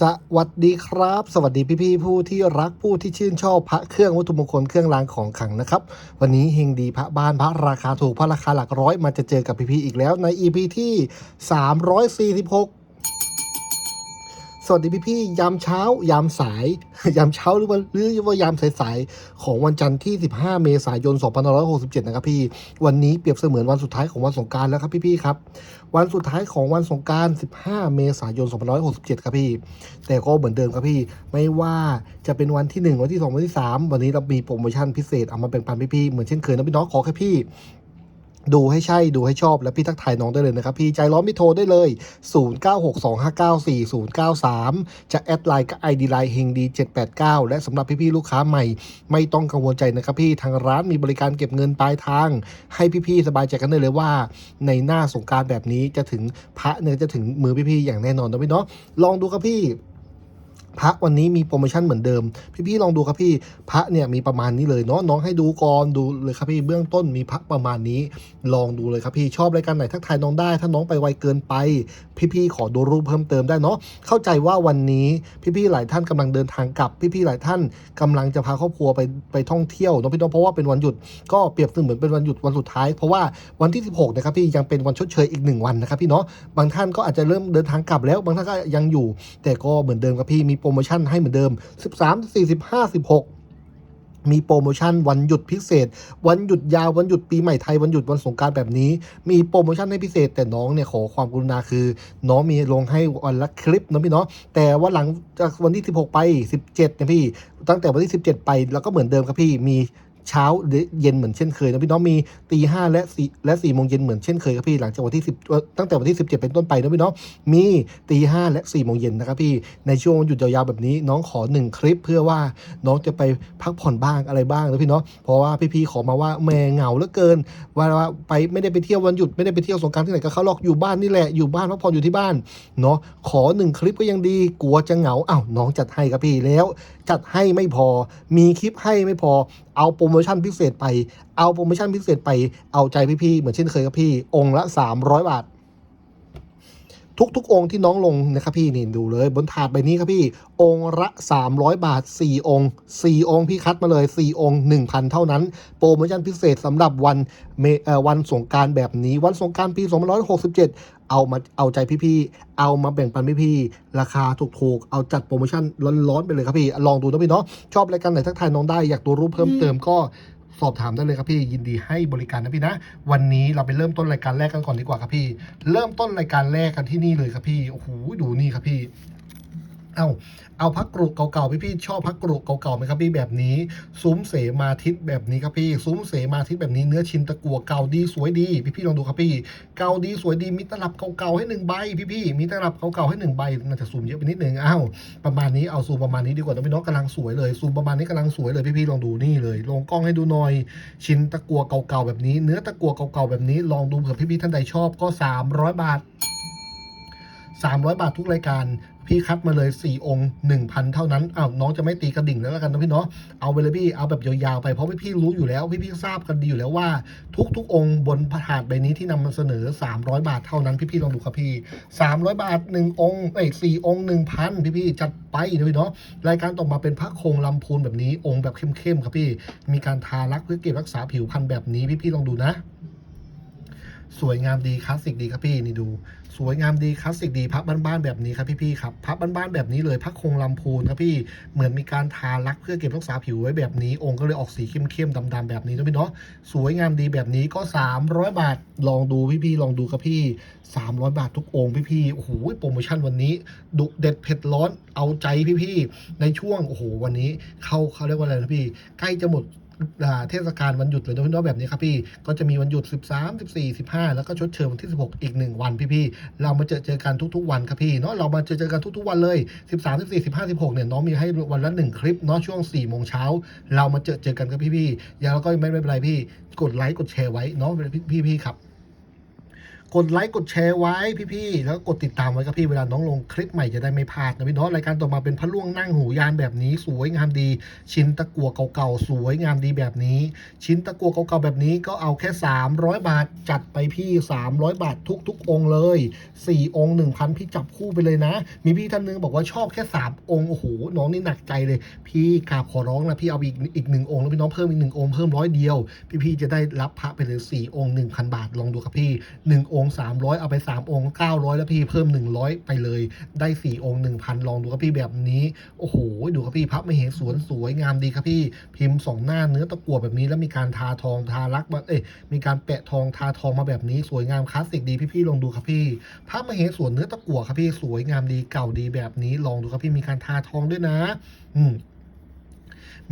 สวัสดีครับ สวัสดีพี่ๆผู้ที่รักผู้ที่ชื่นชอบพระเครื่องวัตถุมงคลเครื่องรางของขลังนะครับ วันนี้เฮงดีพระบ้านพระราคาถูกพระราคาหลักร้อยมาจะเจอกับพี่ๆอีกแล้วใน EP ที่ 346 สวัสดีพี่ๆยามเช้ายามสาย ยามเช้าหรือว่าหรือว่ายามสายๆของวันจันทร์ที่ 15 เมษายน 2567 นะครับพี่ วันนี้เปรียบเสมือนวันสุดท้ายของวันสงการแล้วครับพี่ๆครับ วันสุดท้ายของวันสงกราร 15 เมษายน 2567 ครับพี่ แต่ก็เหมือนเดิมครับพี่ ไม่ว่าจะเป็นวันที่ 1 วันที่ 2 วันที่ 3 วันนี้เรามีโปรโมชั่นพิเศษเอามาแบ่งปันพี่ๆเหมือนเช่นเคยนะพี่น้องขอแค่พี่ ดูให้ใช่ดูให้ชอบและพี่ทักทายน้องได้เลยนะครับ พี่ใจร้อนไม่โทรได้เลย 0962594093 จะแอดไลน์กับ ID ไลน์เฮงดี789 และสำหรับพี่ๆลูกค้าใหม่ ไม่ต้องกังวลใจนะครับพี่ทางร้านมีบริการเก็บเงินปลายทาง ให้พี่ๆสบายใจกันได้เลยว่า ในหน้าสงการแบบนี้จะถึงพระเนี่ยจะถึงมือพี่ๆอย่างแน่นอนนะพี่เนาะลองดูครับพี่ พระวันนี้มีโปรโมชั่นเหมือนเดิม พี่ๆลองดูครับพี่พระเนี่ยมีประมาณนี้เลยเนาะน้องให้ดูก่อนดูเลยครับพี่เบื้องต้นมีพระประมาณนี้ ลองดูเลยครับพี่ชอบรายการไหนทักทายน้องได้ ถ้าน้องไปไวเกินไป พี่ๆขอดูรูปเพิ่มเติมได้เนาะเข้าใจว่าวันนี้พี่ๆหลายท่านกำลังเดินทางกลับ พี่ๆหลายท่านกำลังจะพาครอบครัวไปไปท่องเที่ยวเนาะพี่น้องเพราะว่าเป็นวันหยุดก็เปรียบเสมือนเป็นวันหยุดวันสุดท้าย เพราะว่าวันที่ 16นะครับพี่ยังเป็นวันชดเชยอีกหนึ่งวันนะครับพี่เนาะบางท่านก็อาจจะเริ่มเดินทางกลับแล้ว บางท่านก็ยังอยู่ แต่ก็เหมือนเดิมครับพี่มีโปรโมชั่นให้เหมือนเดิม 13 45 16 มีโปรโมชั่นวันหยุดพิเศษ วันหยุดยาววันหยุดปีใหม่ไทยวันหยุดวันสงการแบบนี้ มีโปรโมชั่นให้พิเศษ แต่น้องเนี่ยขอความกรุณาคือ น้องมีลงให้วันละคลิปนะพี่เนาะแต่ว่าหลังจากวันที่ 16 ไป 17เนี่ยพี่ตั้งแต่วันที่ 17 ไปแล้วก็เหมือนเดิมครับพี่มี เช้าหรือเย็นเหมือนเช่นเคยนะพี่น้องมีตีห้าและสี่และสี่โมงเย็นเหมือนเช่นเคยครับพี่หลังจากวันที่สิบตั้งแต่วันที่17เจ็ดเป็นต้นไปนะพี่น้องมีตีห้าและสี่โมงเย็นนะครับพี่ในช่วงหยุดยาวๆแบบนี้น้องขอหนึ่งคลิปเพื่อว่าน้องจะไปพักผ่อนบ้างอะไรบ้างนะพี่เนาะเพราะว่าพี่ๆขอมาว่าแม่เหงาเหลือเกิน ว่าว่าไปไม่ได้ไปเที่ยววันหยุดไม่ได้ไปเที่ยวสงการที่ไหนกับเขาหรอกอยู่บ้านนี่แหละอยู่บ้านพักผ่อนอยู่ที่บ้านเนาะขอหนึ่งคลิปก็ยังดีกลัวจะเหงาอ้าวน้องจัดให้ครับพี่แล้ว จัดให้ไม่พอ มีคลิปให้ไม่พอ เอาโปรโมมชั่นพิเศษไป เอาโปรโมชั่นพิเศษไป เอาใจพี่ๆ เหมือนเช่นเคยครับพี่ องค์ละ 300 บาท ทุกๆ องค์ที่น้องลงนะครับพี่นี่ดูเลยบนถาดใบนี้ครับพี่ องค์ละ 300 บาท 4 องค์ 4 องค์พี่คัดมาเลย 4 องค์ 1,000 เท่านั้น โปรโมชั่นพิเศษสำหรับวันเมื่อวันสงการแบบนี้ วันสงกรารปี 2567 เอามาเอาใจพี่ๆ เอามาแบ่งปันพี่ๆ ราคาถูกๆ เอาจัดโปรโมชั่นร้อนๆไปเลยครับพี่ ลองดูนะพี่เนาะ ชอบรายการไหนทักทายน้องได้ อยากดูรูปเพิ่มเติมก็สอบถามได้เลยครับพี่ ยินดีให้บริการนะพี่นะ วันนี้เราไปเริ่มต้นรายการแรกกันก่อนดีกว่าครับพี่ เริ่มต้นรายการแรกกันที่นี่เลยครับพี่ โอ้โห ดูนี่ครับพี่ เอาเอาพักกรุเก่าๆพี่พี่ชอบพักกรุเก่าๆไหมครับพี่แบบนี้ซุ้มเสมาทิตแบบนี้ครับพี่ซุ้มเสมาทิตแบบนี้เนื้อชิ้นตะกัวเก่าดีสวยดีพี่พี่ลองดูครับพี่เก่าดีสวยดีมีตลับเก่าๆให้หนึ่งใบพี่พี่มีตลับเก่าๆให้หนึ่งใบน่าจะซูมเยอะไปนิดนึงอ้าวประมาณนี้เอาซูมประมาณนี้ดีกว่านะพี่น้องกำลังสวยเลยซูมประมาณนี้กำลังสวยเลยพี่พี่ลองดูนี่เลย ลงกล้องให้ดูหน่อย ชิ้นตะกัวเก่าๆแบบนี้ เนื้อตะกัวเก่าๆแบบนี้ลองดูเผื่อพี่พี่ท่านใดชอบก็ 300 บาท300 บาททุกรายการ พี่คัดมาเลย 4 องค์ 1,000 เท่านั้นอ้าวน้องจะไม่ตีกระดิ่งแล้วกันนะพี่เนาะเอาไปเลยพี่เอาแบบยาวๆไปเพราะพี่พี่ๆรู้อยู่แล้วพี่พี่ๆทราบกันดีอยู่แล้วว่า ทุกๆ องค์บนถาดใบนี้ที่นำมาเสนอ 300 บาทเท่านั้นพี่ๆลองดูครับพี่ 300 บาท 1 องค์เอ้ยสี่องค์1,000พี่พี่ๆจัดไปนะพี่เนาะรายการต่อมาเป็นพระโคงลำพูนแบบนี้องค์แบบเข้มๆครับพี่ มีการทาลักเพื่อเก็บรักษาผิวพรรณแบบนี้พี่ๆลองดูนะ สวยงามดีคลาสสิกดีครับพี่นี่ดู สวยงามดีคลาสสิกดีพับบ้านๆแบบนี้ครับพี่ๆครับพับบ้านๆแบบนี้เลยพักคงลำพูนครับพี่เหมือนมีการทาลักเพื่อเก็บรักษาผิวไว้แบบนี้ องค์ก็เลยออกสีเข้มๆดำๆแบบนี้นะพี่เนาะสวยงามดีแบบนี้ก็ 300 บาทลองดูพี่ๆลองดูครับพี่ 300 บาททุกองค์พี่ๆโอ้โหโปรโมชั่นวันนี้ ดุเด็ดเผ็ดร้อนเอาใจพี่ๆในช่วงโอ้โหวันนี้เข้าเขาเรียกว่าอะไรนะพี่ ใกล้จะหมด เทศกาลวันหยุดเลยนะพี่น้องแบบนี้ครับพี่ก็จะมีวันหยุด 13 14 15 แล้วก็ชดเชยวันที่ 16 อีก 1 วันพี่ๆเรามาเจอเจอกันทุกๆวันครับพี่เนาะเรามาเจอเจอกันทุกๆวันเลย 13 14 15 16เนี่ยน้องมีให้วันละ 1 คลิปเนาะช่วง4โมงเช้าเรามาเจอเจอกันครับพี่ๆอย่าแล้วก็ไม่ไม่เป็นไรพี่กดไลค์กดแชร์ไว้เนาะพี่ๆครับ กดไลค์กดแชร์ไว้พี่ๆ แล้วกดติดตามไว้ครับพี่เวลาน้องลงคลิปใหม่จะได้ไม่พลาดนะพี่เนาะรายการต่อมาเป็นพระล่วงนั่งหูยานแบบนี้ สวยงามดี ชิ้นตะกั่วเก่าๆ สวยงามดีแบบนี้ ชิ้นตะกั่วเก่าๆแบบนี้ก็เอาแค่ 300 บาทจัดไปพี่ 300 บาททุกๆ องค์เลย 4 องค์ 1,000 พี่จับคู่ไปเลยนะ มีพี่ท่านนึงบอกว่าชอบแค่ 3 องค์โอ้โหน้องนี่หนักใจเลย พี่กราบขอร้องนะพี่เอาอีกอีกหนึ่งองค์แล้วพี่น้องเพิ่มอีกหนึ่งองค์เพิ่มร้อยเดียว พี่พี่ๆจะได้รับพระไปเลย4องค์1,000 บาทลองดูครับพี่1ององค์ 300 เอาไป 3 องค์ 900 แล้วพี่เพิ่ม 100 ไปเลย ได้ 4 องค์ 1,000 ลองดูครับพี่แบบนี้ โอ้โห ดูครับพี่พระมเหสวนสวยงามดีครับพี่ พิมพ์สองหน้าเนื้อตะกั่วแบบนี้ แล้วมีการทาทองทารักมาเอ้ยมีการแปะทองทาทองมาแบบนี้ สวยงามคลาสสิกดีพี่ๆลองดูครับพี่พระมเหสวนเนื้อตะกั่วครับพี่สวยงามดีเก่าดีแบบนี้ลองดูครับพี่มีการทาทองด้วยนะ อืม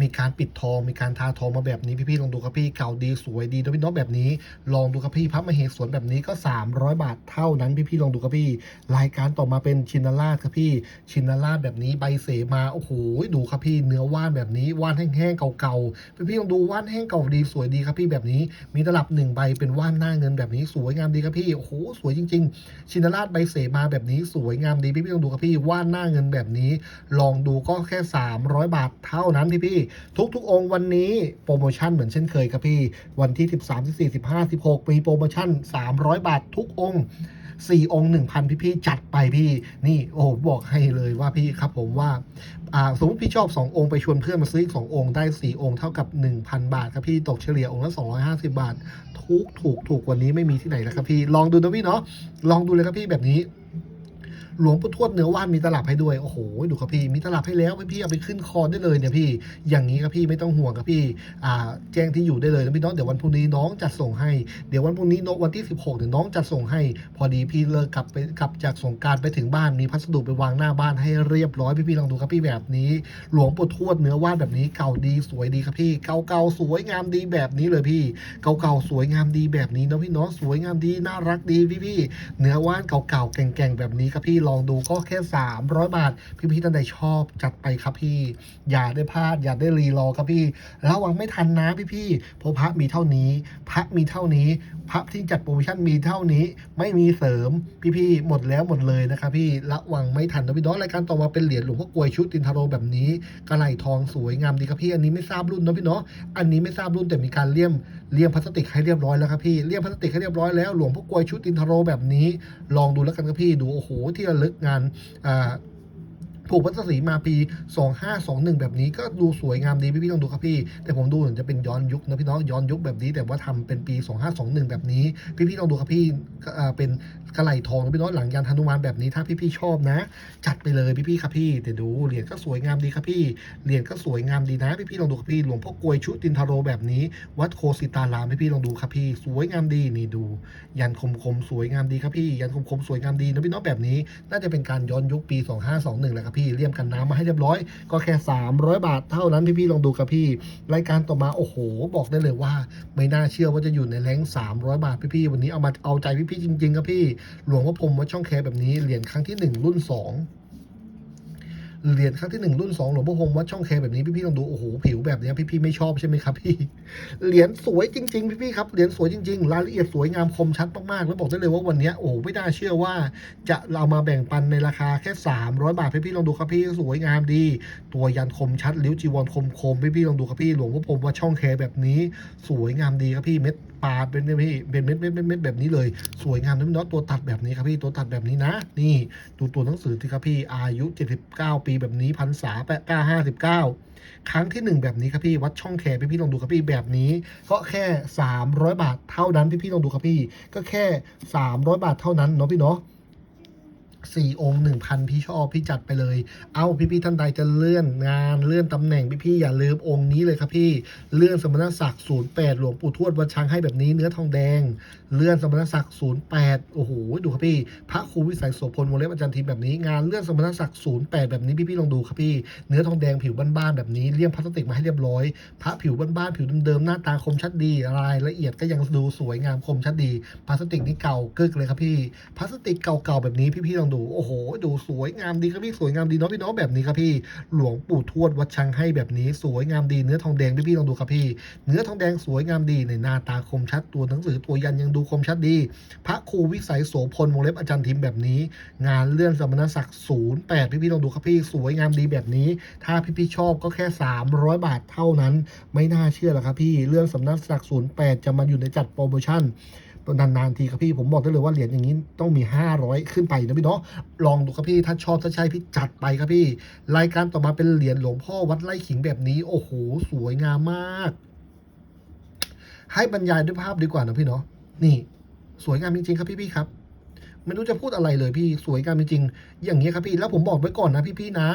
มีการปิดทอง มีการทาทองมาแบบนี้พี่ๆลองดูครับพี่เก่าดีสวยดีนะพี่น้องแบบนี้ ลองดูครับพี่พระมเหสวนแบบนี้ก็ 300 บาทเท่านั้นพี่ๆลองดูครับพี่ รายการต่อมาเป็นชินราชครับพี่ ชินราชแบบนี้ใบเสมาโอ้โหดูครับพี่เนื้อว่านแบบนี้ว่านแห้งๆเก่าๆพี่ๆลองดูว่านแห้งเก่าดีสวยดีครับพี่แบบนี้ มีตลับหนึ่งใบเป็นว่านหน้าเงินแบบนี้สวยงามดีครับพี่โอ้โหสวยจริง ๆ ชินราชใบเสมาแบบนี้สวยงามดีพี่ๆลองดูครับพี่ว่านหน้าเงินแบบนี้ ลองดูก็แค่ 300 บาทเท่านั้นพี่ๆทุกๆ องค์วันนี้โปรโมชั่นเหมือนเช่นเคยครับพี่ วันที่ 13 14 15 16มีโปรโมชั่น 300 บาททุกองค์สี่องค์หนึ่งพันพี่พี่ๆจัดไปพี่นี่โอ้บอกให้เลยว่าพี่ครับผมว่าอ่าสมมติพี่ชอบ2องค์ไปชวนเพื่อนมาซื้ออีก2องค์ได้4องค์เท่ากับ1,000บาทครับพี่ตกเฉลี่ยองค์ละ250บาท ถูกถูกถูกกว่านี้ไม่มีที่ไหนแล้วครับพี่ลองดูนะพี่เนาะลองดูเลยครับพี่แบบนี้ หลวงปู่ทวดเนื้อว่านมีตลับให้ด้วย โอ้โห ดูครับพี่ มีตลับให้แล้วพี่พี่เอาไปขึ้นคอได้เลยเนี่ยพี่ อย่างนี้ครับพี่ไม่ต้องห่วงครับพี่ อ่า แจ้งที่อยู่ได้เลยนะพี่น้อง เดี๋ยววันพรุ่งนี้น้องจัดส่งให้ เดี๋ยววันพรุ่งนี้น้องวันที่ 16เดี๋ยวน้องจัดส่งให้ พอดีพี่เลิกกลับไปกลับจากสงการไปถึงบ้าน มีพัสดุไปวางหน้าบ้านให้เรียบร้อยพี่พี่ลองดูครับพี่แบบนี้ หลวงปู่ทวดเนื้อว่านแบบนี้เก่าดีสวยดีครับพี่ เก่าๆสวยงามดีแบบนี้เลยพี่ เก่าๆสวยงามดีแบบนี้นะพี่เนาะสวยงามดีน่ารักดีพี่พี่เนื้อว่านเก่าๆแก่งๆแบบนี้ครับพี่ลองดูก็แค่ 300 บาทพี่พี่ๆท่านใดชอบจัดไปครับพี่ อย่าได้พลาด อย่าได้รีรอครับพี่ ระวังไม่ทันนะพี่พี่ๆเพราะพระมีเท่านี้ พระมีเท่านี้ พระที่จัดโปรโมชั่นมีเท่านี้ ไม่มีเสริมพี่พี่ๆหมดแล้วหมดเลยนะครับพี่ระวังไม่ทันนะพี่น้องรายการต่อมาเป็นเหรียญหลวงพ่อกลวยชุดตินทาโรแบบนี้กระไหลทองสวยงามดีครับพี่อันนี้ไม่ทราบรุ่นนะพี่เนาะอันนี้ไม่ทราบรุ่นแต่มีการเลี่ยม เลี่ยมพลาสติกให้เรียบร้อยแล้วครับพี่เลี่ยมพลาสติกให้เรียบร้อยแล้วหลวงพ่อกวยชุดตินทาโรแบบนี้ ลองดูแล้วกันครับพี่ดูโอ้โหที่ระลึกงาน อ่าผูกพัสสีมาปี 2521 แบบนี้ก็ดูสวยงามดีพี่พี่ๆต้องดูครับพี่ แต่ผมดูเหมือนจะเป็นย้อนยุคนะพี่น้องย้อนยุคแบบนี้ แต่ว่าทำเป็นปี 2521 แบบนี้ พี่พี่ๆต้องดูครับพี่เป็นกระไหลทองพี่น้องหลังยันธนุมานแบบนี้ถ้าพี่พี่ๆชอบนะ จัดไปเลยพี่พี่ๆครับพี่แต่ดูเหรียญก็สวยงามดีครับพี่เหรียญก็สวยงามดีนะพี่พี่ๆลองดูครับพี่หลวงพ่อกลวยชุตินทาโรแบบนี้ วัดโคสิตารามพี่พี่ๆลองดูครับพี่ สวยงามดีนี่ดู ยันคมคมสวยงามดีครับพี่ ยันคมคมสวยงามดีนะพี่น้องแบบนี้ น่าจะเป็นการย้อนยุคปี 2521แหละครับพี่เลี่ยมกันน้ำมาให้เรียบร้อย ก็แค่ 300 บาทเท่านั้นพี่ๆลองดูครับพี่ รายการต่อมาโอ้โห บอกได้เลยว่า ไม่น่าเชื่อว่าจะอยู่ในแรง300 บาทพี่ๆวันนี้เอามาเอาใจพี่ๆจริงๆครับพี่หลวงพ่อพรมวัดช่องแคแบบนี้เหรียญครั้งที่หนึ่งรุ่นสอง เหรียญครั้งที่หนึ่งรุ่นสองหลวงพ่อคงวัดช่องแคแบบนี้พี่ๆลองดูโอ้โหผิวแบบนี้พี่ๆไม่ชอบใช่ไหมครับพี่เหรียญสวยจริง ๆ พี่ๆครับเหรียญสวยจริงๆรายละเอียดสวยงามคมชัดมากๆแล้วบอกได้เลยว่าวันนี้โอ้ไม่น่าเชื่อว่า จะเรามาแบ่งปันในราคาแค่ 300 บาทพี่ๆลองดูครับพี่สวยงามดี ตัวยันคมชัดลิ้วจีวรคมคมๆพี่ๆลองดูครับพี่หลวงพ่อพรมวัดช่องแคแบบนี้ สวยงามดีครับพี่เม็ด ปลาเป็นพี่เป็นเม็ดเม็ดเม็ดแบบนี้เลย สวยงามนะพี่เนาะตัวตัดแบบนี้ครับพี่ตัวตัดแบบนี้นะ นี่ดูตัวหนังสือที่ครับพี่อายุ 79 ปีแบบนี้พันษาแปดเก้าห้าสิบเก้าครั้งที่หนึ่งแบบนี้ครับพี่วัดช่องแคพี่พี่ลองดูครับพี่แบบนี้ ก็แค่ 300 บาทเท่านั้นพี่พี่ลองดูครับพี่ ก็แค่ 300 บาทเท่านั้นเนาะพี่เนาะ สี่องค์หนึ่งพันพี่ชอบพี่จัดไปเลย เอาพี่พี่ท่านใดจะเลื่อนงานเลื่อนตำแหน่งพี่พี่อย่าลืมองค์นี้เลยครับพี่เลื่อนสมณศักดิ์08หลวงปู่ทวดวัดช้างให้แบบนี้เนื้อทองแดง เลื่อนสมณศักดิ์08โอ้โหดูครับพี่ พระครูวิสัยโสพลวงเล็บอาจารย์ทีมแบบนี้งานเลื่อนสมณศักดิ์08แปดแบบนี้พี่ๆลองดูครับพี่ เนื้อทองแดงผิวบ้านๆแบบนี้เลี่ยมพลาสติกมาให้เรียบร้อย พระผิวบ้านๆผิวเดิมๆหน้าตาคมชัดดีรายละเอียดก็ยังดูสวยงามคมชัดดีพลาสติกนี่เก่ากึกเลยครับพี่พลาสติกเก่าๆแบบนี้พี่ๆลองดูโอ้โห ดูสวยงามดีครับพี่สวยงามดีเนาะพี่เนาะแบบนี้ครับพี่หลวงปู่ทวดวัดชังให้แบบนี้ สวยงามดีเนื้อทองแดงพี่พี่ลองดูครับพี่ เนื้อทองแดงสวยงามดีในหน้าตาคมชัดตัวหนังสือตัวยันยังดูคมชัดดี พระครูวิสัยโสพลวงเล็บอาจารย์ทิมแบบนี้ งานเลื่อนสมณศักดิ์ศูนย์แปดพี่พี่ลองดูครับพี่สวยงามดีแบบนี้ ถ้าพี่พี่ชอบก็แค่ 300 บาทเท่านั้น ไม่น่าเชื่อหรอกครับพี่เรื่องสำนักศักดิ์ศูนย์แปดจะมาอยู่ในจัดโปรโมชั่น นานๆทีครับพี่ผมบอกได้เลยว่าเหรียญอย่างนี้ต้องมี 500 ขึ้นไปนะพี่เนาะลองดูครับพี่ถ้าชอบถ้าใช่พี่จัดไปครับพี่ รายการต่อมาเป็นเหรียญหลวงพ่อวัดไร่ขิงแบบนี้ โอ้โห สวยงามมาก ให้บรรยายด้วยภาพดีกว่านะพี่เนาะนี่ สวยงามจริงๆครับพี่ๆครับไม่รู้จะพูดอะไรเลยพี่สวยงามจริงๆอย่างนี้ครับพี่แล้วผมบอกไว้ก่อนนะพี่ๆนะ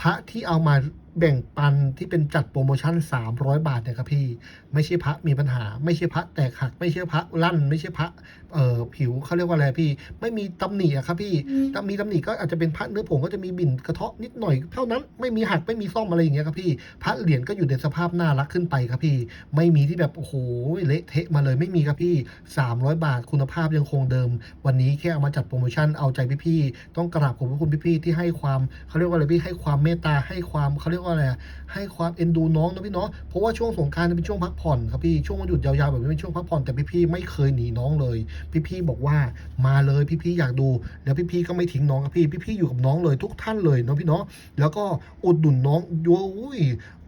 พระที่เอามา แบ่งปันที่เป็นจัดโปรโมชั่น 300 บาทเนี่ยครับพี่ ไม่ใช่พระมีปัญหา ไม่ใช่พระแตกหัก ไม่ใช่พระลั่น ไม่ใช่พระเอ่อผิวเขาเรียกว่าอะไรพี่ ไม่มีตำหนิอะครับพี่ถ้ามีตำหนิก็อาจจะเป็นพระเนื้อผงก็จะมีบิ่นกระเทาะนิดหน่อย เท่านั้นไม่มีหักไม่มีซ่อมอะไรอย่างเงี้ยครับพี่ พระเหรียญก็อยู่ในสภาพน่ารักขึ้นไปครับพี่ ไม่มีที่แบบโอ้โหเละเทะมาเลยไม่มีครับพี่ 300 บาทคุณภาพยังคงเดิม วันนี้แค่เอามาจัดโปรโมชั่นเอาใจพี่ๆต้องกราบขอบพระคุณพี่ๆที่ให้ความเขาเรียกว่าอะไรพี่ให้ความเมตตาให้ความเขาเรียกว่าอะไรอะ ให้ความเอ็นดูน้องนะพี่เนาะเพราะว่าช่วงสงกรารเป็นช่วงพักผ่อนครับพี่ช่วงวันหยุดยาวๆแบบนี้เป็นช่วงพักผ่อนแต่พี่ๆไม่เคยหนีน้องเลย พี่ๆบอกว่ามาเลยพี่ๆอยากดู แล้วพี่ๆก็ไม่ทิ้งน้องครับพี่พี่ๆอยู่กับน้องเลยทุกท่านเลยเนาะพี่เนาะแล้วก็อุดหนุนน้องด้วย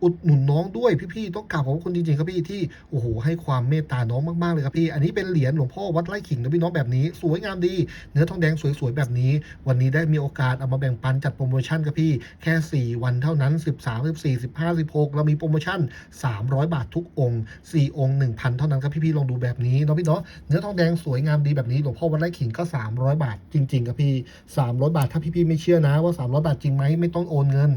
อุดหนุนน้องด้วยพี่ๆต้องกราบขอบพระคุณจริงๆครับพี่ที่โอ้โหให้ความเมตตาน้องมากๆเลยครับพี่ อันนี้เป็นเหรียญหลวงพ่อวัดไร่ขิงนะพี่น้องแบบนี้ สวยงามดี เนื้อทองแดงสวยๆแบบนี้ วันนี้ได้มีโอกาสเอามาแบ่งปันจัดโปรโมชั่นครับพี่แค่ 4 วันเท่านั้น 13 14 15 16 เรามีโปรโมชั่น 300 บาททุกองค์ 4 องค์ 1,000 เท่านั้นครับพี่ๆลองดูแบบนี้เนาะพี่เนาะเนื้อทองแดงสวยงามดีแบบนี้หลวงพ่อวัดไร่ขิงก็ 300 บาทจริงๆครับพี่ 300 บาทถ้าพี่ๆไม่เชื่อนะว่า 300 บาทจริงไหมไม่ต้องโอนเงิน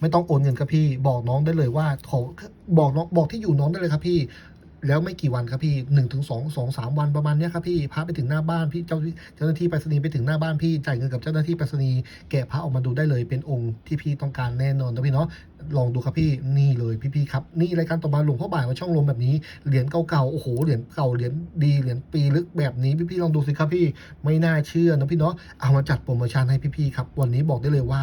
ไม่ต้องโอนเงินครับพี่ บอกน้องได้เลยว่าขอบอกน้องบอกที่อยู่น้องได้เลยครับพี่ แล้วไม่กี่วันครับพี่หนึ่งถึงสองสองสามวันประมาณเนี้ยครับพี่พาไปถึงหน้าบ้านพี่เจ้าเจ้าหน้าที่ไปรษณีย์ไปถึงหน้าบ้านพี่จ่ายเงินกับเจ้าหน้าที่ไปรษณีย์แกะพระออกมาดูได้เลยเป็นองค์ที่พี่ต้องการแน่นอนนะพี่เนาะ ลองดูครับพี่นี่เลยพี่ๆครับ นี่รายการต่อมาหลวงพ่อบ่ายมาช่องลมแบบนี้เหรียญเก่าๆโอ้โหเหรียญเก่าเหรียญดีเหรียญปีลึกแบบนี้พี่ๆลองดูสิครับพี่ไม่น่าเชื่อนะพี่เนาะเอามาจัดโปรโมชั่นให้พี่ๆครับวันนี้บอกได้เลยว่า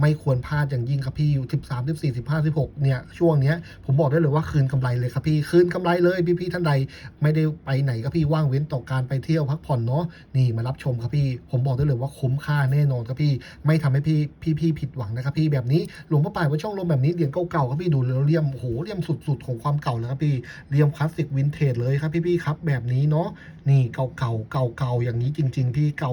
ไม่ควรพลาดอย่างยิ่งครับพี่อยู่13 14 15 16เนี่ยช่วงเนี้ยผมบอกได้เลยว่าคืนกำไรเลยครับพี่คืนกำไรเลยพี่ๆท่านใด ไม่ได้ไปไหนครับพี่ว่างเว้นต่อการไปเที่ยวพักผ่อนเนาะนี่มารับชมครับพี่ ผมบอกได้เลยว่าคุ้มค่าแน่นอนครับพี่ ไม่ทำให้พี่พี่พี่ผิดหวังนะครับพี่แบบนี้หลวงพ่อป่ายว่าช่องลมแบบนี้เหรียญเก่าๆครับพี่ดูเลี่ยมโหเลี่ยมสุดๆ ของความเก่าเลยครับพี่เลี่ยมคลาสสิกวินเทจเลยครับพี่ๆครับแบบนี้เนาะนี่เก่าๆเก่าๆอย่างนี้จริง ๆ พี่เก่า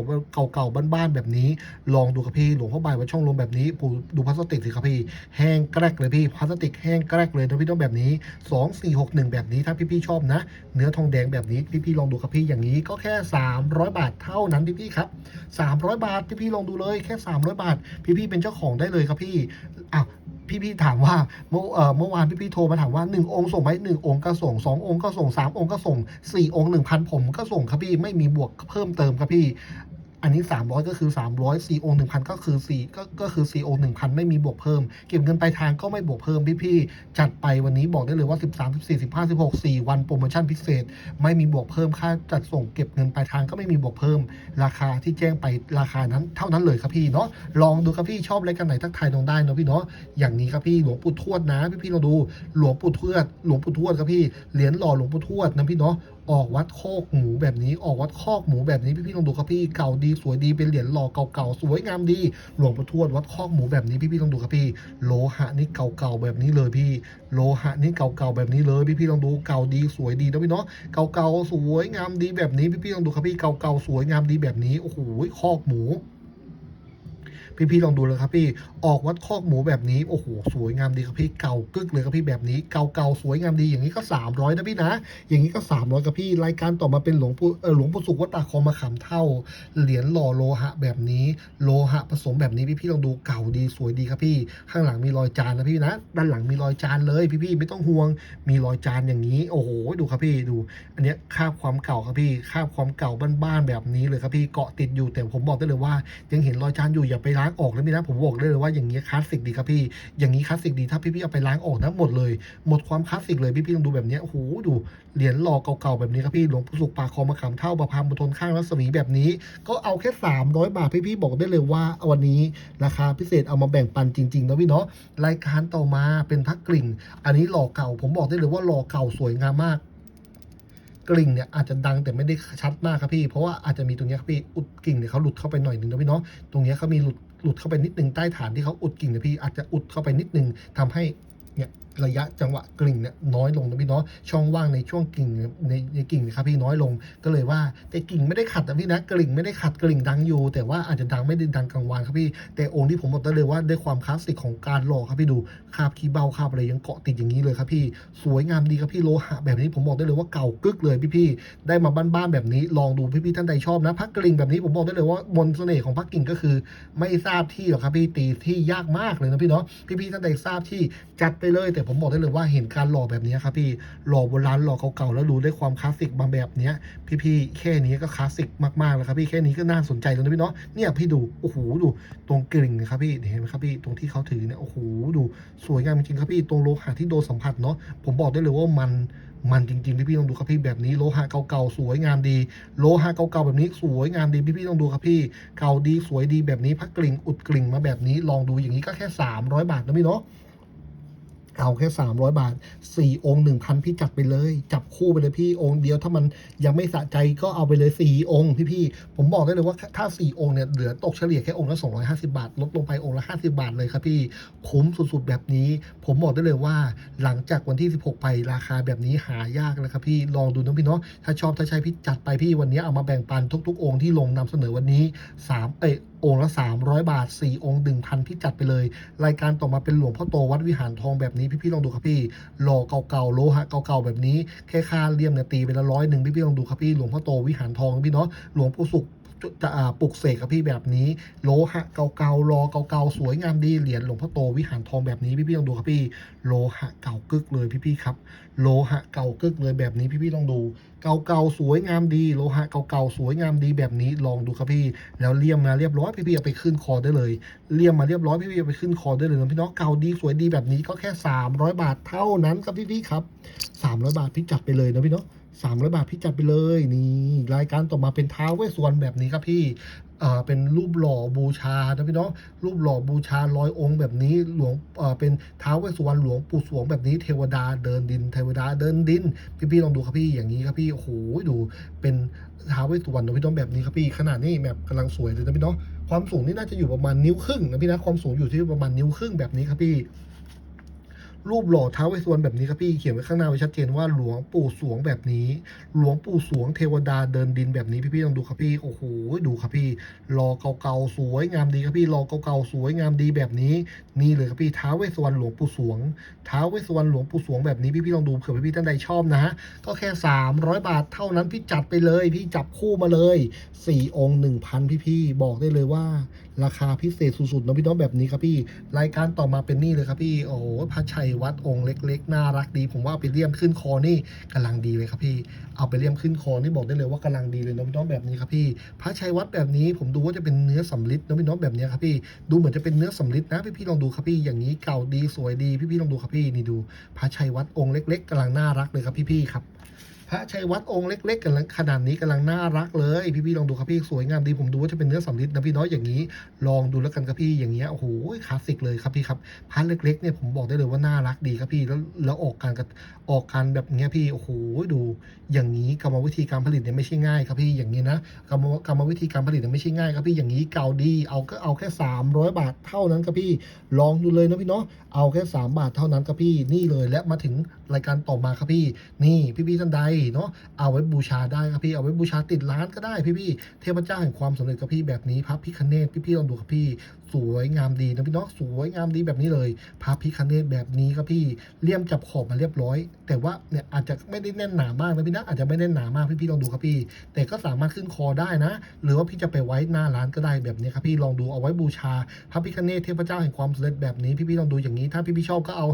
เก่าๆบ้านๆแบบนี้ ลองดูครับพี่หลวงพ่อบ่ายว่าช่องลมแบบนี้ปูดูพลาสติกสิครับพี่แห้งแกรกเลยพี่พลาสติกแห้งแกรกเลยนะพี่ต้องแบบนี้ 2 4 6 1 แบบนี้ถ้าพี่ๆชอบนะ เนื้อทองแดงแบบนี้พี่ๆลองดูครับพี่อย่างนี้ก็แค่ 300 บาทเท่านั้นพี่ๆครับ 300 บาทพี่ๆลองดูเลยแค่ 300 บาท พี่ๆเป็นเจ้าของได้เลยครับพี่อ้าว พี่ๆถามว่าเมื่อเมื่อวานพี่ๆโทรมาถามว่า 1 องค์ส่งไหมหนึ่งองค์ก็ส่ง2องค์ก็ส่ง3องค์ก็ส่ง4องค์1,000 ผมก็ส่งครับพี่ไม่มีบวกเพิ่มเติมครับพี่ อันนี้ 300 ก็คือ 300 4องค์1,000 ก็คือ4ก็ก็คือ4องค์1,000 ไม่มีบวกเพิ่ม เก็บเงินปลายทางก็ไม่บวกเพิ่มพี่ๆจัดไปวันนี้บอกได้เลยว่า 13 14 15 16 4 วันโปรโมชั่นพิเศษ ไม่มีบวกเพิ่มค่าจัดส่งเก็บเงินปลายทางก็ไม่มีบวกเพิ่ม ราคาที่แจ้งไปราคานั้นเท่านั้นเลยครับพี่เนาะลองดูครับพี่ชอบรายการไหนทักทายลองได้เนาะพี่เนาะอย่างนี้ครับพี่หลวงปู่ทวดนะพี่ๆลองดูหลวงปู่ทวดหลวงปู่ทวดครับพี่เหรียญหล่อหลวงปู่ทวดนะพี่เนาะ ออกวัดโคกหมูแบบนี้ออกวัดคอกหมูแบบนี้พี่ๆลองดูครับพี่เก่าดีสวยดีเป็นเหรียญหล่อเก่าๆสวยงามดี หลวงปู่ทวดวัดคอกหมูแบบนี้พี่ๆลองดูครับพี่ โลหะนี่เก่าๆแบบนี้เลยพี่ โลหะนี่เก่าๆแบบนี้เลยพี่ๆลองดูเก่าดีสวยดีนะพี่เนาะเก่าๆสวยงามดีแบบนี้พี่ๆลองดูครับพี่เก่าๆสวยงามดีแบบนี้โอ้โหคอกหมู พี่ๆลองดูเลยครับพี่ออกวัดคอกหมูแบบนี้โอ้โหสวยงามดีครับพี่เก่ากึกเลยครับพี่แบบนี้เก่าๆสวยงามดีอย่างนี้ก็ 300นะพี่นะ อย่างนี้ก็ 300ครับพี่รายการต่อมาเป็นหลวงปู่หลวงปู่สุขวัดตาคอมาขำเท่า เหรียญหล่อโลหะแบบนี้ โลหะผสมแบบนี้พี่ๆลองดูเก่าดีสวยดีครับพี่ ข้างหลังมีรอยจานนะพี่นะ ด้านหลังมีรอยจานเลยพี่ๆไม่ต้องห่วงมีรอยจานอย่างนี้ โอ้โหดูครับพี่ดู อันนี้คาบความเก่าครับพี่คาบความเก่าบ้านๆแบบนี้เลยครับพี่เกาะติดอยู่แต่ผมบอกได้เลยว่า ยังเห็นรอยจานอยู่อย่าไปล้างางออกเลยพี่นะผมบอกได้เลยว่าอย่างนี้คลาสสิกดีครับพี่ อย่างนี้คลาสสิกดีถ้าพี่ๆเอาไปล้างออกนะหมดเลย หมดความคลาสสิกเลยพี่ๆลองดูแบบนี้โอ้โหดูเหรียญหล่อเก่าๆแบบนี้ครับพี่หลวงปู่สุขปากคอมะขามเท่าประพามบนทนข้างรัศมีแบบนี้ ก็เอาแค่ 300 บาทพี่ๆบอกได้เลยว่าวันนี้ราคาพิเศษเอามาแบ่งปันจริงๆนะพี่เนาะรายการต่อมาเป็นพักกลิ่ง อันนี้หล่อเก่า ผมบอกได้เลยว่าหล่อเก่าสวยงามมากกลิ่งเนี่ยอาจจะดังแต่ไม่ได้ชัดมากครับพี่ เพราะว่าอาจจะมีตรงนี้ครับพี่อุดกลิ่งเนี่ยเขาหลุดเข้าไปหน่อยนึงนะพี่เนาะตรงนี้ยเขามีหลุด หลุดเข้าไปนิดนึงใต้ฐานที่เขาอุดกิ่งนะพี่อาจจะอุดเข้าไปนิดนึงทำให้เนี่ย ระยะจังหวะกลิ่งเนี่ยน้อยลงนะพี่เนาะช่องว่างในช่วงกลิ่งในในกลิ่งนะครับพี่น้อยลงก็เลยว่าแต่กลิ่งไม่ได้ขัดนะพี่นะกลิ่งไม่ได้ขัดกลิ่งดังอยู่ แต่ว่าอาจจะดังไม่ได้ดังกลางวันครับพี่แต่องค์ที่ผมบอกได้เลยว่าด้วยความคลาสสิกของการหล่อครับพี่ดูคาบขี้เบาคาบอะไรยังเกาะติดอย่างนี้เลยครับพี่สวยงามดีครับพี่โลหะแบบนี้ผมบอกได้เลยว่าเก่ากึกเลยพี่ๆได้มาบ้านๆแบบนี้ลองดูพี่ๆท่านใดชอบนะพักกลิ่งแบบนี้ผมบอกได้เลยว่ามนต์เสน่ห์ของพักกลิ่งก็คือ ไม่ทราบที่หรอกครับพี่ตีที่ยากมากเลยนะพี่เนาะพี่ๆท่านใดทราบที่จัดไปเลยแต่ผมบอกได้เลยว่าเห็นการหล่อแบบนี้ครับพี่หล่อโบราณหล่อเก่าๆแล้วดูได้ความคลาสสิกมาแบบเนี้ยพี่ๆแค่นี้ก็คลาสสิกมากๆแล้วครับพี่แค่นี้ก็น่าสนใจแล้วนะพี่เนาะเนี่ยพี่ดูโอ้โหดูตรงกลิ่งนะครับพี่เห็นไหมครับพี่ตรงที่เขาถือเนี่ยโอ้โหดูสวยงามจริงครับพี่ตรงโลหะที่โดนสัมผัสเนาะผมบอกได้เลยว่ามันมันจริงๆพี่ๆลองดูครับพี่แบบนี้โลหะเก่าๆสวยงามดี โลหะเก่าๆแบบนี้สวยงามดีพี่ๆลองดูครับพี่เก่าดีสวยดีแบบนี้พักกลิ่งอุดกลิ่งมาแบบนี้ลองดูอย่างนี้ก็แค่ 300 บาทนะพี่เนาะ เอาแค่ 300 บาท 4 องค์ 1,000 พี่จัดไปเลย จับคู่ไปเลยพี่องค์เดียวถ้ามันยังไม่สะใจก็เอาไปเลย 4 องค์พี่ๆผมบอกได้เลยว่าถ้า 4 องค์เนี่ยเหลือตกเฉลี่ยแค่องค์ละ 250 บาท ลดลงไปองค์ละ 50 บาทเลยครับพี่คุ้มสุดๆแบบนี้ ผมบอกได้เลยว่าหลังจากวันที่ 16 ไปราคาแบบนี้หายากเลยครับพี่ลองดูนะพี่เนาะถ้าชอบถ้าใช้พี่จัดไปพี่วันนี้เอามาแบ่งปันทุกๆ องค์ที่ลงนำเสนอวันนี้3เอยองค์ละ 300 บาท 4 องค์ 1,000 พี่จัดไปเลย รายการต่อมาเป็นหลวงพ่อโตวัดวิหารทองแบบนี้ พี่ๆลองดูครับพี่หล่อเก่าๆโลหะเก่าๆแบบนี้แค่ค่าเลี่ยมเนี่ยตีไปละร้อยหนึ่งพี่ๆลองดูครับพี่หลวงพ่อโตวิหารทองพี่เนาะหลวงปู่สุข จะอาปลุกเสกครับพี่แบบนี้ โลหะเก่าๆรอเก่าๆสวยงามดีเหรียญหลวงพ่อโตวิหารทองแบบนี้พี่ๆลองดูครับพี่ โลหะเก่ากึกเลยพี่ๆครับ โลหะเก่ากึกเลยแบบนี้พี่ๆลองดู เก่าๆสวยงามดี โลหะเก่าๆสวยงามดีแบบนี้ลองดูครับพี่ แล้วเลี่ยมมาเรียบร้อยพี่ๆเอาไปขึ้นคอได้เลยเลี่ยมมาเรียบร้อยพี่ๆเอาไปขึ้นคอได้เลยนะพี่น้องเก่าดีสวยดีแบบนี้ก็แค่ 300 บาทเท่านั้นครับพี่ๆครับ300 บาทพี่จัดไปเลยนะพี่เนาะ300บาทพี่จัดไปเลยนี่รายการต่อมาเป็นท้าวเวสสวรรณแบบนี้ครับพี่เอ่อเป็นรูปหล่อบูชานะพี่เนาะรูปหล่อบูชาร้อยองค์แบบนี้หลวงเอ่อเป็นท้าวเวสสวรรณหลวงปู่สวงแบบนี้เทวดาเดินดิน เทวดาเดินดิน พี่ๆลองดูครับพี่อย่างนี้ครับพี่โอ้โหดูเป็นท้าวเวสสุวรรณนะพี่น้องแบบนี้ครับพี่ขนาดนี้แบบกำลังสวยเลยนะพี่น้องความสูงนี่น่าจะอยู่ประมาณนิ้วครึ่งนะพี่นะความสูงอยู่ที่ประมาณนิ้วครึ่งแบบนี้ครับพี่ รูปหล่อท้าวเวสสุวรรณแบบนี้ครับพี่เขียนไว้ข้างหน้าไว้ชัดเจนว่าหลวงปู่สวงแบบนี้ หลวงปู่สวงเทวดาเดินดินแบบนี้พี่ๆลองดูครับพี่โอ้โหดูครับพี่รอเก่าๆสวยงามดีครับพี่รอเก่าๆสวยงามดีแบบนี้ นี่เลยครับพี่ท้าวเวสสุวรรณหลวงปู่สวงท้าวเวสสุวรรณหลวงปู่สวงแบบนี้พี่ๆลองดูเผื่อพี่ๆท่านใดชอบนะก็แค่ 300 บาทเท่านั้นพี่จัดไปเลย พี่จับคู่มาเลย4องค์1,000พี่ๆบอกได้เลยว่า ราคาพิเศษสุดๆนะพี่น้องแบบนี้ครับพี่ รายการต่อมาเป็นนี่เลยครับพี่ โอ้โหพระชัยวัดองค์เล็กๆ น่ารักดี ผมว่าเอาไปเลี่ยมขึ้นคอนี่กำลังดีเลยครับพี่ เอาไปเลี่ยมขึ้นคอนี่บอกได้เลยว่ากำลังดีเลยนะพี่น้องแบบนี้ครับพี่ พระชัยวัดแบบนี้ผมดูว่าจะเป็นเนื้อสำลิดนะพี่น้องแบบนี้ครับพี่ ดูเหมือนจะเป็นเนื้อสำลิดนะพี่ๆลองดูครับพี่อย่างนี้เก่าดีสวยดีพี่ๆลองดูครับพี่นี่ดู พระชัยวัดองค์เล็ก ๆกำลังน่ารักเลยครับพี่ๆครับ พระชัยวัดองค์เล็กๆกันลังขนาดนี้กำลังน่ารักเลยพี่ๆลองดูครับพี่สวยงามดีผมดูว่าจะเป็นเนื้อสำลิดนะพี่น้อยอย่างนี้ ลองดูแล้วกันครับพี่อย่างเงี้ยโอ้โหคลาสสิกเลยครับพี่ครับพระเล็กๆเนี่ยผมบอกได้เลยว่าน่ารักดีครับพี่แล้วแล้วออกการกับออกการแบบเงี้ยพี่โอ้โหดูอย่างนี้กรรมวิธีการผลิตเนี่ยไม่ใช่ง่ายครับพี่อย่างนี้นะกรรมกรรมวิธีการผลิตเนี่ยไม่ใช่ง่ายครับพี่อย่างนี้เก่าดีเอาก็เอาแค่ 300 บาทเท่านั้นครับพี่ลองดูเลยนะพี่เนาะเอาแค่ 3 บาทเท่านั้นครับพี่นี่เลยและมาถึงรายการต่อมาครับพี่ นี่พี่ๆท่านใดเนาะเอาไว้บูชาได้ครับพี่เอาไว้บูชาติดร้านก็ได้พี่ๆเทพเจ้าแห่งความสำเร็จครับพี่แบบนี้พระพิคเนตพี่ๆลองดูครับพี่สวยงามดีนะพี่เนาะสวยงามดีแบบนี้เลยพระพิคเนตแบบนี้ครับพี่เลี่ยมจับขอบมาเรียบร้อย แต่ว่าเนี่ยอาจจะไม่ได้แน่นหนามากนะพี่นะอาจจะไม่แน่นหนามากพี่ๆลองดูครับพี่ แต่ก็สามารถขึ้นคอได้นะ หรือว่าพี่จะไปไว้หน้าร้านก็ได้แบบนี้ครับพี่ลองดูเอาไว้บูชาพระพิคเนตเทพเจ้าแห่งความสำเร็จแบบนี้พี่ๆลองดูอย่างนี้ ถ้าพี่ๆชอบก็เอา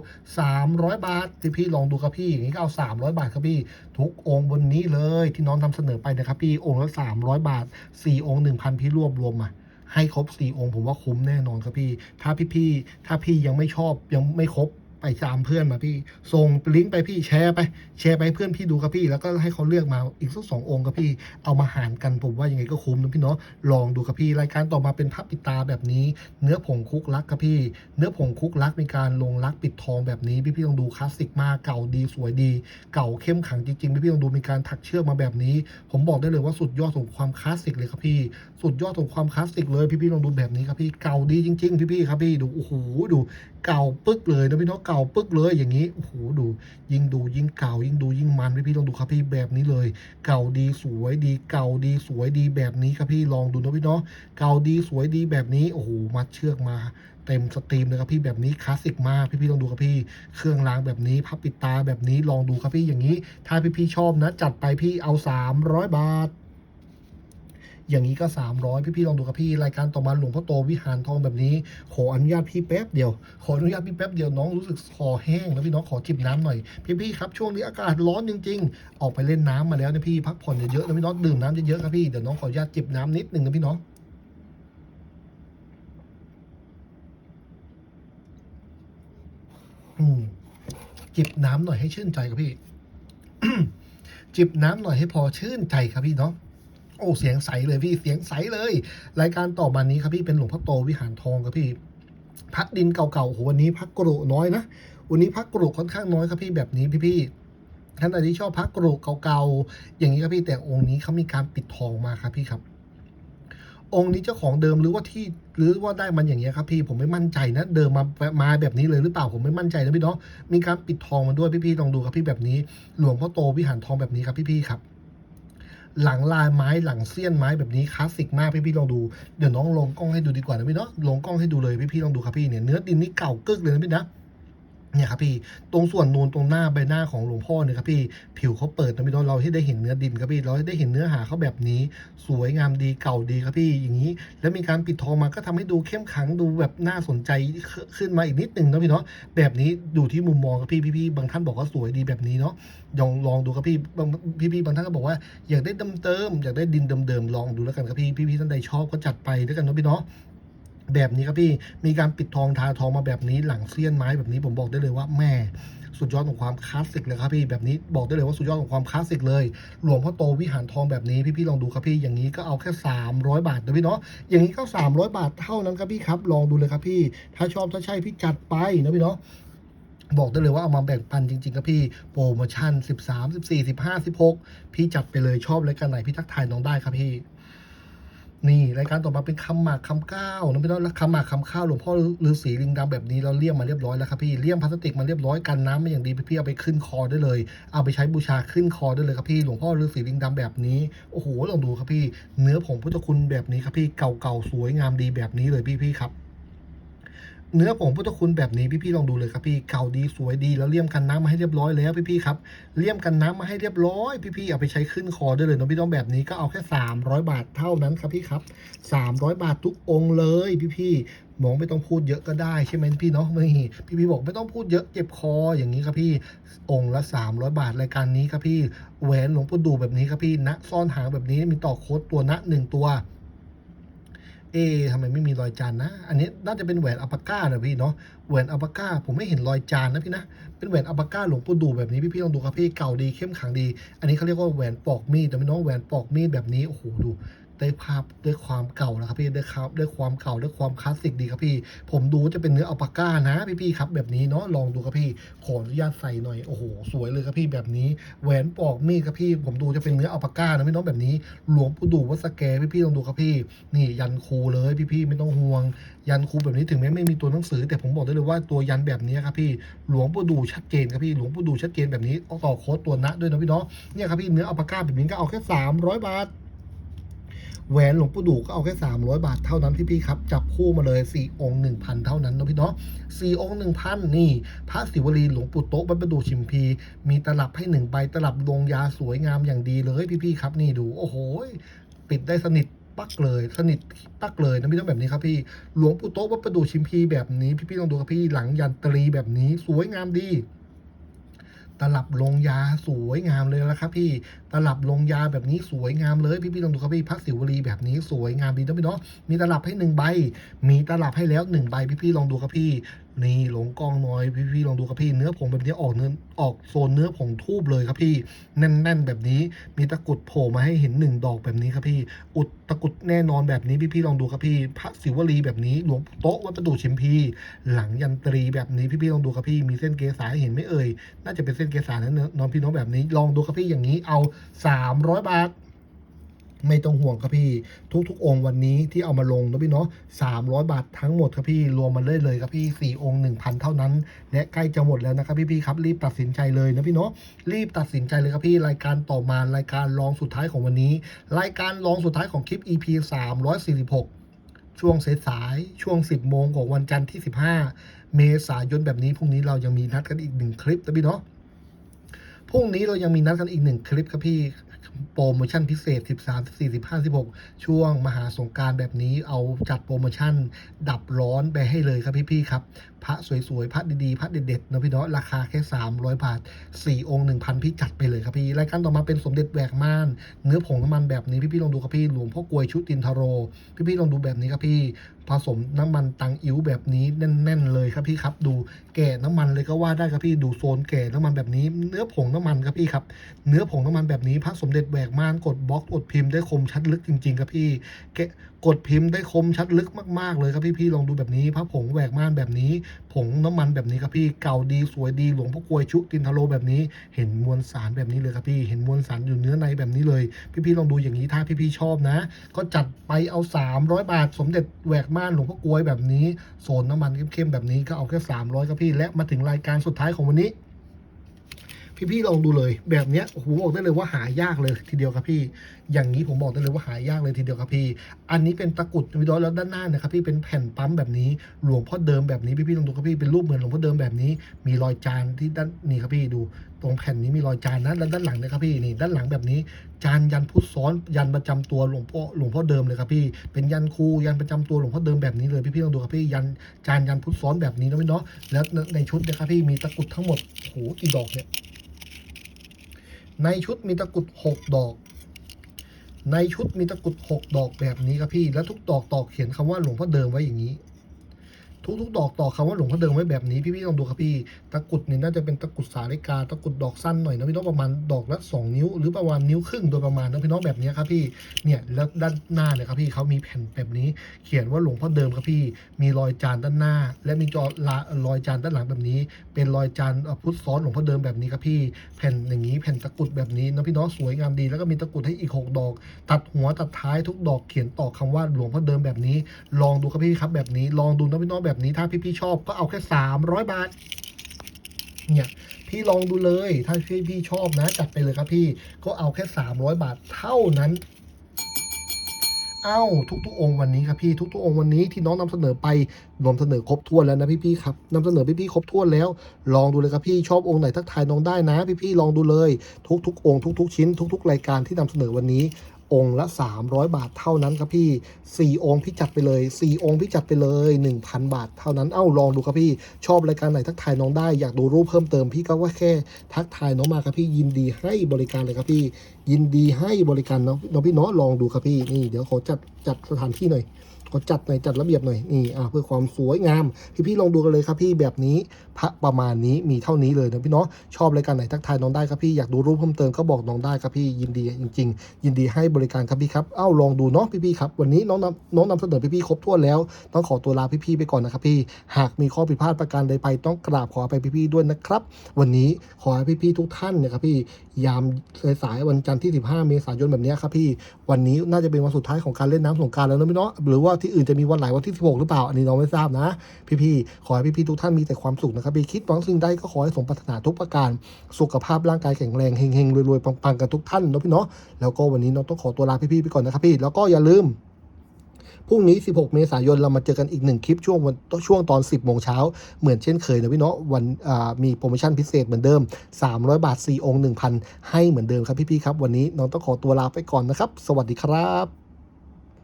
300 บาทพี่ๆลองดูครับพี่อย่างนี้ก็เอา 300 บาทครับพี่ทุกองค์บนนี้เลยที่น้องนำเสนอไปนะครับ พี่องค์ละ300บาท4องค์1,000พี่รวบรวมมาให้ครบสี่องค์ผมว่าคุ้มแน่นอนครับพี่ ถ้าพี่ๆถ้าพี่ยังไม่ชอบยังไม่ครบ ไปตามเพื่อนมาพี่ ส่งลิงก์ไปพี่แชร์ไป แชร์ไปเพื่อนพี่ดูครับพี่แล้วก็ให้เขาเลือกมาอีกสักสององค์ครับพี่ เอามาหารกันผมว่ายังไงก็คุ้มนะพี่เนาะลองดูครับพี่รายการต่อมาเป็นพับปิดตาแบบนี้ เนื้อผงคุกลักครับพี่ เนื้อผงคุกลักมีการลงลักปิดทองแบบนี้พี่พี่ๆต้องดูคลาสสิกมากเก่าดีสวยดี เก่าเข้มขังจริงๆพี่พี่ๆต้องดูมีการถักเชือกมาแบบนี้ ผมบอกได้เลยว่าสุดยอดของความคลาสสิกเลยครับพี่ สุดยอดของความคลาสสิกเลยพี่พี่ๆลองดูแบบนี้ครับพี่เก่าดีจริง ๆ พี่พี่ๆครับพี่ดูโอ้โหดู เก่าปึ๊กเลยนะพี่เนาะเก่าปึ๊กเลยอย่างนี้โอ้โหดูยิ่งดูยิ่งเก่ายิ่งดูยิ่งมันพี่พี่ลองดูครับพี่แบบนี้เลย เก่าดีสวยดีเก่าดีสวยดีแบบนี้ครับพี่ลองดูนะพี่เนาะเก่าดีสวยดีแบบนี้โอ้โหมัดเชือกมาเต็มสตรีมเลยครับพี่แบบนี้คลาสสิกมากพี่ๆลองดูครับพี่เครื่องรางแบบนี้พับปิดตาแบบนี้ลองดูครับพี่อย่างนี้ ถ้าพี่ๆชอบนะจัดไปพี่เอา 300 บาท อย่างนี้ก็ 300 พี่ๆลองดูครับพี่รายการต่อมาหลวงพ่อโตวิหารทองแบบนี้ ขออนุญาตพี่แป๊บเดียว ขออนุญาตพี่แป๊บเดียวน้องรู้สึกคอแห้งแล้วพี่น้องขอจิบน้ำหน่อยพี่ๆครับช่วงนี้อากาศร้อนจริง ๆ ออกไปเล่นน้ำมาแล้วนะพี่พักผ่อนเยอะๆนะพี่น้องดื่มน้ำเยอะๆครับพี่เดี๋ยวน้องขออนุญาตจิบน้ำนิดนึงนะพี่น้องจิบน้ำหน่อยให้ชื่นใจครับพี่ จิบน้ำหน่อยให้พอชื่นใจครับพี่เนาะ อ้เสียงใสเลยพี่เสียงใสเลย รายการต่อมานี้ครับพี่เป็นหลวงพ่อโตวิหารทองครับพี่พักดินเก่าๆโอ้โหวันนี้พักกรุน้อยนะวันนี้พักกรุค่อนข้างน้อยครับพี่แบบนี้พี่ๆท่านใดที่ชอบพักกรุเก่าๆ อย่างนี้ครับพี่แต่องค์นี้เขามีการปิดทองมาครับพี่ครับ องค์นี้เจ้าของเดิมหรือว่าที่หรือว่าได้มันอย่างเงี้ยครับพี่ผมไม่มั่นใจนะเดิมมามาแบบนี้เลยหรือเปล่าผมไม่มั่นใจนะพี่เนาะมีการปิดทองมันด้วยพี่ๆลองดูครับพี่แบบนี้ หลวงพ่อโตวิหารทองแบบนี้ครับพี่ๆครับ หลังลายไม้หลังเสี้ยนไม้แบบนี้คลาสสิกมากพี่พี่ลองดูเดี๋ยวน้องลงกล้องให้ดูดีกว่านะพี่เนาะลงกล้องให้ดูเลยพี่พี่ลองดูครับพี่เนี่ยเนื้อดินนี่เก่ากึกเลยนะพี่นะ เนี่ยครับพี่ตรงส่วนนูนตรงหน้าใบหน้าของหลวงพ่อเนี่ยครับพี่ผิวเขาเปิดนะพี่เนาะเราที่ได้เห็นเนื้อดินครับพี่เราได้เห็นเนื้อหาเขาแบบนี้ สวยงามดีเก่าดีครับพี่อย่างนี้ แล้วมีการปิดทองมาก็ทำให้ดูเข้มขังดูแบบน่าสนใจขึ้นมาอีกนิดนึงนะพี่เนาะแบบนี้ดูที่มุมมองครับพี่พี่ๆบางท่านบอกว่าสวยดีแบบนี้เนาะลองลองดูครับพี่บางพี่ๆบางท่านก็บอกว่าอยากได้เดิมเติมๆอยากได้ดินเดิมๆลองดูแล้วกันครับพี่พี่ๆท่านใดชอบก็จัดไปด้วยกันเนาะพี่เนาะ แบบนี้ครับพี่มีการปิดทองทาทองมาแบบนี้หลังเสี้ยนไม้แบบนี้ผมบอกได้เลยว่าแม่สุดยอดของความคลาสสิกเลยครับพี่แบบนี้บอกได้เลยว่าสุดยอดของความคลาสสิกเลยหลวงพ่อโตวิหารทองแบบนี้พี่ๆลองดูครับพี่อย่างนี้ก็เอาแค่ 300 บาทนะพี่เนาะอย่างนี้ก็ 300 บาทเท่านั้นครับพี่ครับลองดูเลยครับพี่ ถ้าชอบถ้าใช่พี่จัดไปนะพี่เนาะบอกได้เลยว่าเอามาแบ่งปันจริงๆครับพี่โปรโมชั่น 13 14 15 16 พี่จัดไปเลยชอบรายการไหนพี่ทักทายน้องได้ครับพี่ นี่รายการต่อมาเป็นคำหมากคำก้าวนะพี่น้องคำหมากคำข้าวหลวงพ่อฤาษีลิงดำแบบนี้เราเลี่ยมมาเรียบร้อยแล้วครับพี่เลี่ยมพลาสติกมาเรียบร้อยกันน้ำมาอย่างดีพี่เอาไปขึ้นคอได้เลย เอาไปใช้บูชาขึ้นคอได้เลยครับพี่หลวงพ่อฤาษีลิงดำแบบนี้โอ้โหลองดูครับพี่ เนื้อผงพุทธคุณแบบนี้ครับพี่เก่าๆสวยงามดีแบบนี้เลยพี่ๆครับ เนื้อผงพุทธคุณแบบนี้พี่ๆลองดูเลยครับพี่เก่าดีสวยดีแล้วเลี่ยมกันน้ำมาให้เรียบร้อยแล้วพี่ๆครับเลี่ยมกันน้ำมาให้เรียบร้อยพี่ๆเอาไปใช้ขึ้นคอได้เลยเน้องพี่น้องแบบนี้ก็เอาแค่ 300 บาทเท่านั้นครับพี่ครับ 300 บาททุกองค์เลยพี่ๆมองไม่ต้องพูดเยอะก็ได้ใช่ไหมพี่เนาะไม่พี่ๆบอกไม่ต้องพูดเยอะเจ็บคออย่างนี้ครับพี่องค์ละ 300 บาทรายการนี้ครับพี่แหวนหลวงปู่ดูแบบนี้ครับพี่ณซ่อนหางแบบนี้มีต่อโค้ดตัวณหนึ่งตัว เอ๊ทำไมไม่มีรอยจานนะ อันนี้น่าจะเป็นแหวนอัปปาก้านะพี่เนาะ แหวนอัปปาก้าผมไม่เห็นรอยจานนะพี่นะ เป็นแหวนอัปปาก้าหลวงปู่ดูแบบนี้พี่ๆลองดูครับพี่เก่าดีเข้มขังดี อันนี้เขาเรียกว่าแหวนปอกมีดแต่พี่น้องแหวนปอกมีดแบบนี้โอ้โหดู ได้ภาพได้ความเก่านะครับพี่ได้ครับได้ความเก่าได้ความคลาสสิกดีครับพี่ ผมดูจะเป็นเนื้ออัลปาก้านะพี่ๆครับแบบนี้เนาะลองดูครับพี่ขออนุญาตใส่หน่อยโอ้โหสวยเลยครับพี่แบบนี้แหวนปอกมีดครับพี่ ผมดูจะเป็นเนื้ออัลปาก้านะพี่น้องแบบนี้ หลวงปู่ดูวัดสแกพี่ๆลองดูครับพี่ นี่ยันครูเลยพี่ๆไม่ต้องห่วง ยันครูแบบนี้ถึงแม้ไม่มีตัวหนังสือ แต่ผมบอกได้เลยว่าตัวยันแบบนี้ครับพี่หลวงปู่ดูชัดเจนครับพี่หลวงปู่ดูชัดเจนแบบนี้ต่อโค้ดตัวนะด้วยนะพี่เนาะเนี่ยครับพี่เนื้ออัลปาก้าแบบนี้ก็เอาแค่300 บาท แหวนหลวงปู่ดูก็เอาแค่ 300 บาทเท่านั้นพี่ๆครับ จับคู่มาเลย 4 องค์ 1,000 เท่านั้นนะพี่เนาะ4องค์ 1,000 นี่ พระศิวลีหลวงปู่โต๊ะบรรพดูชิมพี มีตลับให้หนึ่งใบตลับลงยาสวยงามอย่างดีเลยพี่ๆครับนี่ดูโอ้โหปิดได้สนิทปักเลยสนิทปักเลยนะพี่ต้องแบบนี้ครับพี่หลวงปู่โต๊ะวัดประดูชิมพีแบบนี้พี่ๆลองดูครับพี่หลังยันตรีแบบนี้สวยงามดี ตลับลงยาสวยงามเลยละครับพี่ตลับลงยาแบบนี้สวยงามเลยพี่ๆลองดูครับพี่พักสิวลีแบบนี้สวยงามดีนะพี่เนาะมีตลับให้หนึ่งใบมีตลับให้แล้วหนึ่งใบพี่ๆลองดูครับพี่ นี่หลงกล้องน้อยพี่ๆลองดูครับพี่เนื้อผงแบบนี้ออกเนื้อออกโซนเนื้อผงทูบเลยครับพี่แน่น ๆ แบบนี้มีตะกุดโผล่มาให้เห็นหนึ่งดอกแบบนี้ครับพี่ อุดตะกุดแน่นอนแบบนี้พี่ๆลองดูครับพี่ พระศิวลีแบบนี้หลวงโต๊ะวัดประดูชิมพี หลังยันตรีแบบนี้พี่ๆลองดูครับพี่มีเส้นเกสาเห็นไหม่เอ่ยน่าจะเป็นเส้นเกสานะเนอน้องพี่น้องแบบนี้ลองดูครับพี่อย่างนี้เอา 300 บาท ไม่ต้องห่วงครับพี่ ทุกๆ องค์วันนี้ที่เอามาลงนะพี่เนาะ300บาททั้งหมดครับพี่รวมมาเลยเลยครับพี่4องค์1,000เท่านั้นและใกล้จะหมดแล้วนะครับพี่ๆครับรีบตัดสินใจเลยนะพี่เนาะรีบตัดสินใจเลยครับพี่รายการต่อมารายการรองสุดท้ายของวันนี้ รายการรองสุดท้ายของคลิป EP 346ช่วงสายๆช่วง 10 โมงของวันจันทร์ที่ 15 เมษายนแบบนี้พรุ่งนี้เรายังมีนัดกันอีกหนึ่งคลิปนะพี่เนาะพรุ่งนี้เรายังมีนัดกันอีกหนึ่งคลิปครับพี่ โปรโมชั่นพิเศษ 13 14 15 16 ช่วงมหาสงการแบบนี้เอาจัดโปรโมชั่น ดับร้อนไปให้เลยครับพี่ๆครับ พระสวยๆ พระดีๆ พระเด็ดๆนะพี่เนาะราคาแค่ 300 บาท 4 องค์ 1,000 พี่จัดไปเลยครับพี่ รายการต่อมาเป็นสมเด็จแหวกม่าน เนื้อผงน้ำมันแบบนี้ พี่ๆลองดูครับพี่ หลวงพ่อกลวยชุดตินทโร พี่ๆลองดูแบบนี้ครับพี่ ผสมน้ำมันตังอิ๋วแบบนี้แน่นๆเลยครับพี่ครับ ดูแก่น้ำมันเลยก็ว่าได้ครับพี่ ดูโซนแก่น้ำมันแบบนี้ เนื้อผงน้ำมันครับพี่ครับ เนื้อผงน้ำมันแบบนี้ พระสมเด็จแหวกม่านกดบล็อกกดพิมพ์ได้คมชัดลึกจริงๆครับพี่แก กดพิมพ์ได้คมชัดลึกมากๆเลยครับพี่พี่ๆลองดูแบบนี้พระผงแหวกม่านแบบนี้ ผงน้ำมันแบบนี้ครับพี่เก่าดีสวยดีหลวงพ่อกลวยชุตินทโลแบบนี้ เห็นมวลสารแบบนี้เลยครับพี่เห็นมวลสารอยู่เนื้อในแบบนี้เลย พี่ๆลองดูอย่างนี้ถ้าพี่ๆชอบนะ ก็จัดไปเอา 300 บาท สมเด็จแหวกม่านหลวงพ่อกลวยแบบนี้โซนน้ำมันเข้มๆแบบนี้ก็เอาแค่300ครับพี่และมาถึงรายการสุดท้ายของวันนี้ พี่ๆลองดูเลย แบบเนี้ยโอ้โหบอกได้เลยว่าหายากเลยทีเดียวครับพี่ อย่างนี้ผมบอกได้เลยว่าหายากเลยทีเดียวครับพี่ อันนี้เป็นตะกุดวิดอยแล้วด้านหน้านะครับพี่เป็นแผ่นปั๊มแบบนี้หลวงพ่อเดิมแบบนี้พี่ๆลองดูครับพี่เป็นรูปเหมือนหลวงพ่อเดิมแบบนี้ มีรอยจานที่ด้านนี่ครับพี่ดู ตรงแผ่นนี้มีรอยจานนะแล้วด้านหลังนะครับพี่นี่ด้านหลังแบบนี้ จานยันพุทธซ้อนยันประจำตัวหลวงพ่อหลวงพ่อเดิมเลยครับพี่ เป็นยันครูยันประจำตัวหลวงพ่อเดิมแบบนี้เลยพี่ๆลองดูครับพี่ยันจานยันพุทธซ้อนแบบนี้นะพี่เนาะแล้วในชุดนะครับพี่มีตะกุดทั้งหมดโอ้โหกี่ดอกเนี่ย ในชุดมีตะกุดหกดอก ในชุดมีตะกุดหกดอกแบบนี้ครับพี่ แล้วทุกดอกตอกเขียนคำว่าหลวงพ่อเดิมไว้อย่างนี้ ทุกๆดอกต่อคำว่าหลวงพ่อเดิมไว้แบบนี้พี่ๆลองดูครับพี่ตะกุดเนี่ยน่าจะเป็นตะกุดสาลิกาตะกุดดอกสั้นหน่อยนะพี่น้องประมาณดอกละสองนิ้ว หรือประมาณนิ้วครึ่งโดยประมาณนะพี่น้องแบบนี้ครับพี่เนี่ยแล้วด้านหน้าเนี่ยครับพี่เขามีแผ่นแบบนี้ เขียนว่าหลวงพ่อเดิมครับพี่ มีรอยจานด้านหน้า และมีจอลารอยจานด้านหลังแบบนี้เป็นรอยจานพุทธซ้อนหลวงพ่อเดิมแบบนี้ครับพี่แผ่นอย่างนี้แผ่นตะกรุดแบบนี้นะพี่น้องสวยงามดี แล้วก็มีตะกรุดให้อีกหกดอก ตัดหัวตัดท้ายทุกดอกเขียนต่อคำว่าหลวงพ่อเดิมแบบนี้ ลองดูครับพี่ครับแบบนี้ ลองดูนะพี่น้องแบบนี้ ถ้าพี่พี่ๆชอบก็เอาแค่สามร้อยบาทเนี่ยพี่ลองดูเลยถ้าพี่พี่ชอบนะจัดไปเลยครับพี่ก็เอาแค่สามร้อยบาทเท่านั้น เอ้าทุกๆองค์วันนี้ครับพี่ทุกๆองค์วันนี้ที่น้องนำเสนอไปรวมเสนอครบถ้วนแล้วนะพี่ๆครับนำเสนอพี่ๆครบถ้วนแล้ว ลองดูเลยครับพี่ชอบองค์ไหนทักทายน้องได้นะ พี่ๆลองดูเลย ทุกๆองค์ทุก ๆ ชิ้น ทุก ๆ รายการที่นำเสนอวันนี้ องค์ละ 300 บาทเท่านั้นครับพี่4องค์พี่จัดไปเลย4องค์พี่จัดไปเลย 1,000 บาทเท่านั้นเอ้าลองดูครับพี่ชอบรายการไหนทักทายน้องได้อยากดูรูปเพิ่มเติมพี่ก็ว่าแค่ทักทายน้องมาครับพี่ยินดีให้บริการเลยครับพี่ ยินดีให้บริการน้องน้องพี่เนาะลองดูครับพี่นี่เดี๋ยวขอจัดจัดสถานที่หน่อย ขอจัดหน่อยจัดระเบียบหน่อยนี่อะเพื่อความสวยงาม พี่พี่ลองดูกันเลยครับพี่แบบนี้พระประมาณนี้มีเท่านี้เลยนะพี่เนาะชอบรายการไหนทักทายน้องได้ครับพี่อยากดูรูปเพิ่มเติมก็บอกน้องได้ครับพี่ยินดีจริง ๆ ยินดีให้บริการครับพี่ครับเอ้าลองดูเนาะพี่พี่ครับวันนี้น้องนำน้องนำเสนอพี่พี่ครบถ้วนแล้ว ต้องขอตัวลาพี่พี่ไปก่อนนะครับพี่หากมีข้อผิดพลาดประการใดไปต้องกราบขออภัยพี่พี่ด้วยนะครับ วันนี้ขอให้พี่พี่ทุกท่านเนี่ยครับพี่ยามสายวันจันทร์ที่ 15 เมษายนแบบนี้ครับพี่วันนี้น่าจะเป็นวันสุดท้ายของการเล่นน้ำสงการแล้วนะพี่เนาะหรือว่าที่อื่นจะมีวันไหลวันที่ 16 หรือเปล่า อันนี้น้องไม่ทราบนะ พี่ๆขอให้พี่ๆทุกท่านมีแต่ความสุขนะครับพี่คิดหวังสิ่งใดก็ขอให้สมปรารถนาทุกประการสุขภาพร่างกายแข็งแรงเฮงๆรวยๆปังๆกันทุกท่านนะพี่เนาะแล้วก็วันนี้น้องต้องขอตัวลาพี่ๆไปก่อนนะครับพี่แล้วก็อย่าลืม พรุ่งนี้ 16 เมษายน เรามาเจอกันอีกหนึ่งคลิปช่วงวันช่วงตอน 10 โมงเช้า เหมือนเช่นเคยนะพี่เนาะวันมีโปรโมชั่นพิเศษเหมือนเดิม 300 บาท 4 องค์ 1,000 ให้เหมือนเดิมครับพี่ๆครับ วันนี้น้องต้องขอตัวลาไปก่อนนะครับ สวัสดีครับ